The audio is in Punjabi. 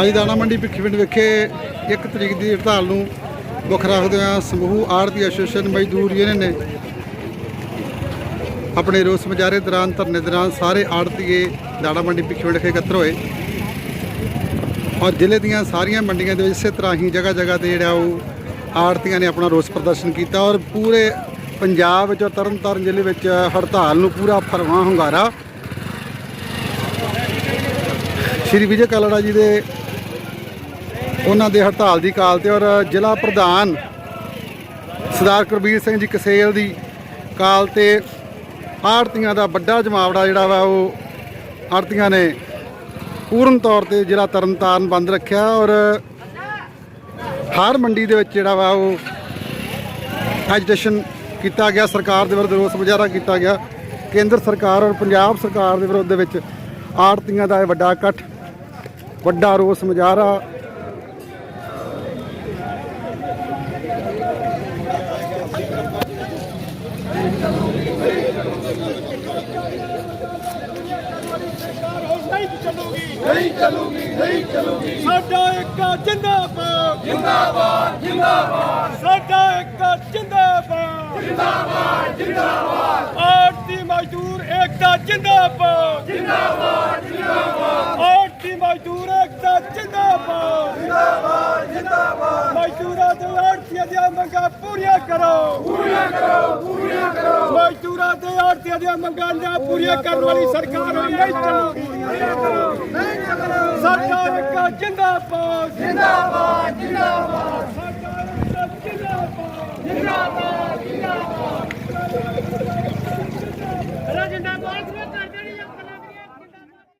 ਅੱਜ ਦਾਣਾ ਮੰਡੀ ਭਿੱਖੀਵਿੰਡ ਵਿਖੇ 1 ਤਰੀਕ ਦੀ ਹੜਤਾਲ ਨੂੰ ਮੁੱਖ ਰੱਖਦਿਆਂ ਸਮੂਹ ਆੜਤੀ ਐਸੋਸੀਏਸ਼ਨ ਮਜ਼ਦੂਰ ਯੂਨੀਅਨ ਨੇ ਆਪਣੇ ਰੋਸ ਮੁਜ਼ਾਹਰੇ ਦੌਰਾਨ, ਧਰਨੇ ਦੌਰਾਨ ਸਾਰੇ ਆੜਤੀਏ ਦਾਣਾ ਮੰਡੀ ਭਿੱਖੀਵਿੰਡ ਵਿਖੇ ਇਕੱਤਰ ਹੋਏ। ਔਰ ਜ਼ਿਲ੍ਹੇ ਦੀਆਂ ਸਾਰੀਆਂ ਮੰਡੀਆਂ ਦੇ ਵਿੱਚ ਇਸੇ ਤਰ੍ਹਾਂ ਹੀ ਜਗ੍ਹਾ ਜਗ੍ਹਾ ਤੇ ਜਿਹੜਾ ਉਹ ਆੜਤੀਆਂ ਨੇ ਆਪਣਾ ਰੋਸ ਪ੍ਰਦਰਸ਼ਨ ਕੀਤਾ ਔਰ ਪੂਰੇ ਪੰਜਾਬ ਵਿੱਚ ਔਰ ਤਰਨਤਾਰਨ ਜ਼ਿਲ੍ਹੇ ਵਿੱਚ ਹੜਤਾਲ ਨੂੰ ਪੂਰਾ ਫਰਵਾਂ ਹੁੰਗਾਰਾ ਸ਼੍ਰੀ ਵਿਜੇ ਕਾਲੜਾ ਜੀ ਦੇ ਉਹਨਾਂ ਦੇ ਹੜਤਾਲ ਦੀ ਕਾਲ ਤੇ ਔਰ ਜ਼ਿਲ੍ਹਾ ਪ੍ਰਧਾਨ ਸਰਦਾਰ ਕੁਲਬੀਰ ਸਿੰਘ ਜੀ ਕਸੇਲ ਦੀ ਕਾਲ ਤੇ ਆੜਤੀਆਂ ਦਾ ਵੱਡਾ ਜਮਾਵੜਾ ਜਿਹੜਾ ਵਾ ਉਹ ਆੜਤੀਆਂ ਨੇ ਪੂਰਨ ਤੌਰ ਤੇ ਜ਼ਿਲ੍ਹਾ ਤਰਨਤਾਰਨ ਬੰਦ ਰੱਖਿਆ ਔਰ ਹਰ ਮੰਡੀ ਦੇ ਵਿੱਚ ਜਿਹੜਾ ਵਾ ਉਹ ਐਜੀਟੇਸ਼ਨ ਕੀਤਾ ਗਿਆ, ਸਰਕਾਰ ਦੇ ਵਿਰੁੱਧ ਰੋਸ ਮੁਜ਼ਾਹਰਾ ਕੀਤਾ ਗਿਆ। ਕੇਂਦਰ ਸਰਕਾਰ ਔਰ ਪੰਜਾਬ ਸਰਕਾਰ ਦੇ ਵਿਰੁੱਧ ਦੇ ਵਿੱਚ ਆੜਤੀਆਂ ਦਾ ਇਹ ਵੱਡਾ ਇਕੱਠ ਵੱਡਾ ਰੋਸ ਮੁਜ਼ਾਹਰਾ ਨਹੀਂ ਚੱਲੂਗੀ ਨਹੀਂ ਚੱਲੂਗੀ ਨਹੀਂ ਚੱਲੂਗੀ ਸਾਡਾ ਇੱਕ ਜਿੰਦਾਬਾਦ। ਜਿੰਦਾਬਾਦ ਜਿੰਦਾਬਾਦ। ਸਾਡਾ ਇੱਕ ਜਿੰਦਾਬਾਦ। ਜਿੰਦਾਬਾਦ ਜਿੰਦਾਬਾਦ। ਆਰਤੀ ਮਜ਼ਦੂਰ ਜਿੰਦਾਬਾਦ ਜਿੰਦਾਬਾਦ ਜਿੰਦਾਬਾਦ ਆਰਤੀ ਮਜ਼ਦੂਰ ਏਕਤਾ ਜਿੰਦਾਬਾਦ। ਜਿੰਦਾਬਾਦ ਜਿੰਦਾਬਾਦ। ਮਜ਼ਦੂਰਾਂ ਦੇ ਆਰਤੀਆਂ ਦੀਆਂ ਮੰਗਾਂ ਪੂਰੀਆਂ ਕਰੋ। ਪੂਰੀਆਂ ਕਰੋ ਪੂਰੀਆਂ ਕਰੋ। ਮਜ਼ਦੂਰਾਂ ਦੇ ਆਰਤੀਆਂ ਦੀਆਂ ਮੰਗਾਂ ਨਾ ਪੂਰੀਆਂ ਕਰਨ ਵਾਲੀ ਸਰਕਾਰ ਨਹੀਂ ਚੱਲੂਗੀ ਸਾਡਾ ਇੱਕ ਜਿੰਦਾਬਾਦ। ਜਿੰਦਾਬਾਦ ਜਿੰਦਾਬਾਦ। ਜਿੰਦਾਬਾਦ ਜਿੰਦਾਬਾਦ